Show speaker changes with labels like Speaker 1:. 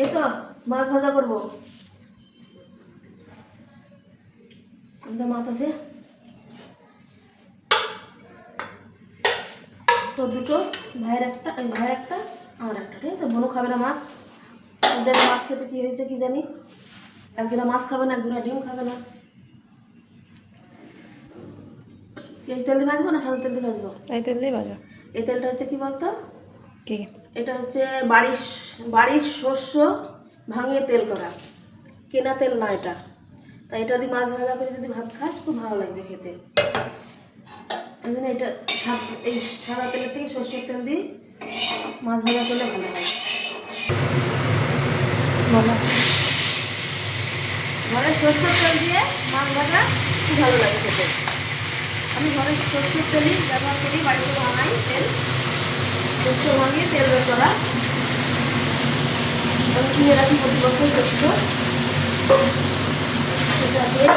Speaker 1: এই তো মাছ ভাজা করব। মাছ আছে। তো দুটো ভাইয়ের একটা এই ভাইয়ের একটা আমার একটা ঠিক আছে? বোনও খাবে না মাছ। জানি মাছ খেতে কী হয়েছে কি জানি। একজনা মাছ খাবে না একজনা ডিম খাবে না। পেঁয়াজ তেল দিয়ে ভাজবো না সাদা তেল দিয়ে ভাজবো?
Speaker 2: এই তেল দিয়ে ভাজবো
Speaker 1: এই তেলটা হচ্ছে কি বলতো? এটা হচ্ছে বাড়ির বাড়ির শস্য ভাঙিয়ে তেল করা। কেনা তেল না এটা। তাই এটা দিয়ে মাছ ভাজা করে যদি ভাত খাস খুব ভালো লাগবে খেতে। এই জন্য এটা এই সাদা তেলের থেকে সর্ষের তেল দিয়ে মাছ ভাজা করলে ভালো হয়।
Speaker 2: বলো
Speaker 1: ঘরে সর্ষের তেল দিয়ে মাছ ভাজা খুব ভালো লাগে খেতে। আমি ঘরে সর্ষের তেলই ব্যবহার করি বাড়িতে বানাই তেল। ফোড়ন দিয়ে তেল বের করা। এরা কি প্রতিপক্ষ সত্য সেটা দিয়ে